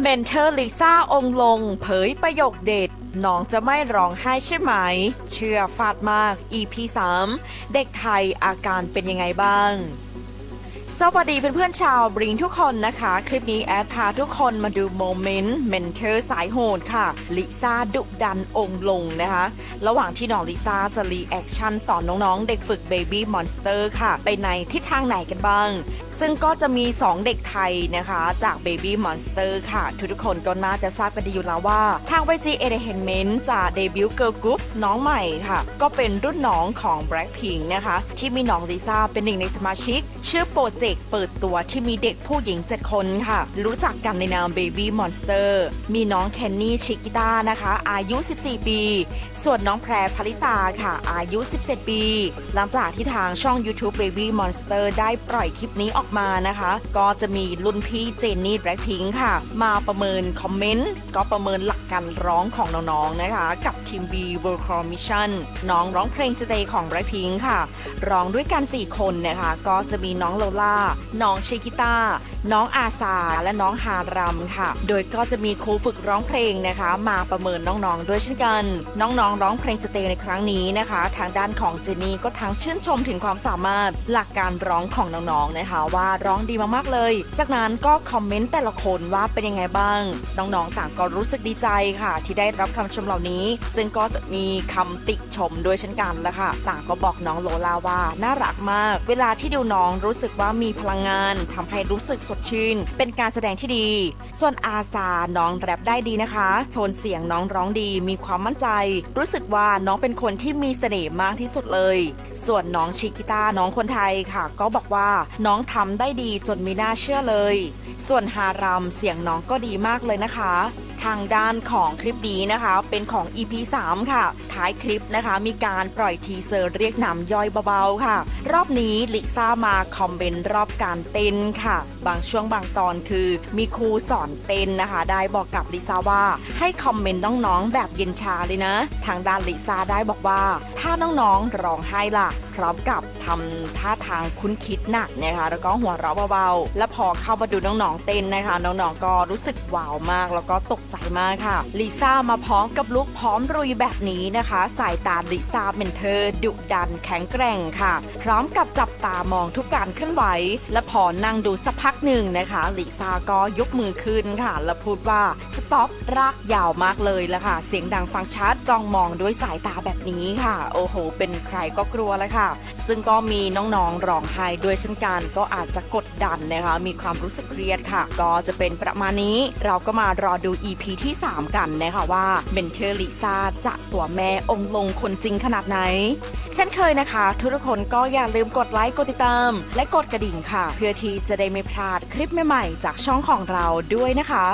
เมนเทอร์ลิซ่าองลง เผยประโยคเด็ดน้องจะไม่ร้องไห้ใช่ไหม เชื่อฟาดมาก EP 3 เด็กไทยอาการเป็นยังไงบ้าง สวัสดีเพื่อนๆชาวบริงทุกคนนะคะ คลิปนี้แอดพาทุกคนมาดูโมเมนต์เมนเทอร์สายโหดค่ะลิซ่าดุดันองลงนะคะ ระหว่างที่น้องลิซ่าจะรีแอคชั่นต่อน้องๆ เด็กฝึก Baby Monster ค่ะ ไปในทิศทางไหนกันบ้าง ซึ่งก็จะมี 2 เด็กไทยนะคะจาก Baby Monster ค่ะ ทุกๆคนก็น่าจะทราบกันดีอยู่แล้วว่า ทาง YG Entertainment จะเดบิวต์เกิร์ลกรุ๊ปน้องใหม่ค่ะ ก็เป็นรุ่นน้องของ Blackpink นะคะที่มีน้องลิซ่าเป็นหนึ่งในสมาชิก ชื่อโปรเจกต์เปิดตัวที่มีเด็กผู้หญิง 7 คนค่ะ รู้จักกันในนาม Baby Monster มีน้องแคนนี่ชิกิต้านะคะ อายุ 14 ปี ส่วนน้องแพรพลิตาค่ะ อายุ 17 ปี หลังจากที่ทางช่อง YouTube Baby Monster ได้ปล่อยคลิปนี้ออกมานะคะ ก็จะมีรุ่นพี่เจนนี่แบล็คพิงค่ะ มาประเมินคอมเมนต์ ก็ประเมินหลักการร้องของน้องๆนะคะ กับทีม B World Call Mission น้องร้องเพลงสเตย์ของ Blackpink ค่ะ ร้องด้วยกัน 4 คนนะคะ ก็จะมีน้องโลล่าน้องชิกิต้า น้องอาซา และน้องฮารัมค่ะ โดยก็จะมีครูฝึกร้องเพลงนะคะ มาประเมินน้องๆด้วยเช่นกัน น้องๆ ร้องเพลงสเตย์ในครั้งนี้นะคะ ทางด้านของเจนนี่ก็ทั้งชื่นชมถึงความสามารถหลักการร้องของน้องๆนะคะ ว่าร้องดีมากๆเลย จากนั้นก็คอมเมนต์แต่ละคนว่าเป็นยังไงบ้าง น้องๆ ต่างก็รู้สึกดีใจค่ะ ที่ได้รับคำชมเหล่านี้ ซึ่งก็จะมีคำติชมด้วยเช่นกันละค่ะ ต่างก็บอกน้องโลลาว่าน่ารักมาก เวลาที่ดูน้องรู้สึกว่ามีพลังงานทำให้รู้สึกสดชื่น เป็นการแสดงที่ดี ส่วนอาซาน้องแรปได้ดีนะคะ โทนเสียงน้องร้องดีมีความมั่นใจ รู้สึกว่าน้องเป็นคนที่มีเสน่ห์มากที่สุดเลย ส่วนน้องชิกิต้าน้องคนไทยค่ะ ก็บอกว่าน้องทำได้ดีจนไม่น่าเชื่อเลย ส่วนฮารามเสียงน้องก็ดีมากเลยนะคะ ทางด้านของคลิปนี้นะคะ เป็นของ EP 3 ค่ะ ท้ายคลิปนะคะ มีการปล่อยทีเซอร์เรียกนำย่อยเบาๆค่ะ รอบนี้ลิซ่ามาคอมเมนต์รอบการเต้นค่ะ บางช่วงบางตอนคือ มีครูสอนเต้นนะคะ ได้บอกกับลิซ่าว่า ให้คอมเมนต์น้องๆแบบเย็นชาเลยนะ ทางด้านลิซ่าได้บอกว่า ถ้าน้องๆร้องไห้ล่ะพร้อมกับทำท่าทางคุ้นคิดหนักนะคะแล้วก็หัวเราะเบาๆ และพอเข้ามาดูน้องๆเต้นนะคะ น้องๆก็รู้สึกว้าวมากแล้วก็ตกใจมากค่ะลิซ่ามาพร้อมกับลุคพร้อมรุยแบบนี้นะคะ สายตาลิซ่าเป็นเธอดุดันแข็งแกร่งค่ะ พร้อมกับจับตามองทุกการเคลื่อนไหว และพอนั่งดูสักพักหนึ่งนะคะลิซ่าก็ยกมือขึ้นค่ะ และพูดว่าสต็อปรากยาวมากเลยละค่ะ เสียงดังฟังชัดจ้องมองด้วยสายตาแบบนี้ค่ะ โอ้โห เป็นใครก็กลัวแล้วค่ะ ซึ่งก็มีน้องๆร้องไห้ด้วยเช่นกัน ก็อาจจะกดดันนะคะ มีความรู้สึกเครียดค่ะ ก็จะเป็นประมาณนี้ เราก็มารอดู EP ที่ 3 กันนะคะว่าเบนเทอร์ลิซาจะตัวแม่องค์ลงคนจริงขนาดไหน เช่นเคยนะคะ ทุกคนก็อย่าลืมกดไลค์กดติดตาม และกดกระดิ่งค่ะ เพื่อที่จะได้ไม่พลาดคลิปใหม่ๆจากช่องของเราด้วยนะคะ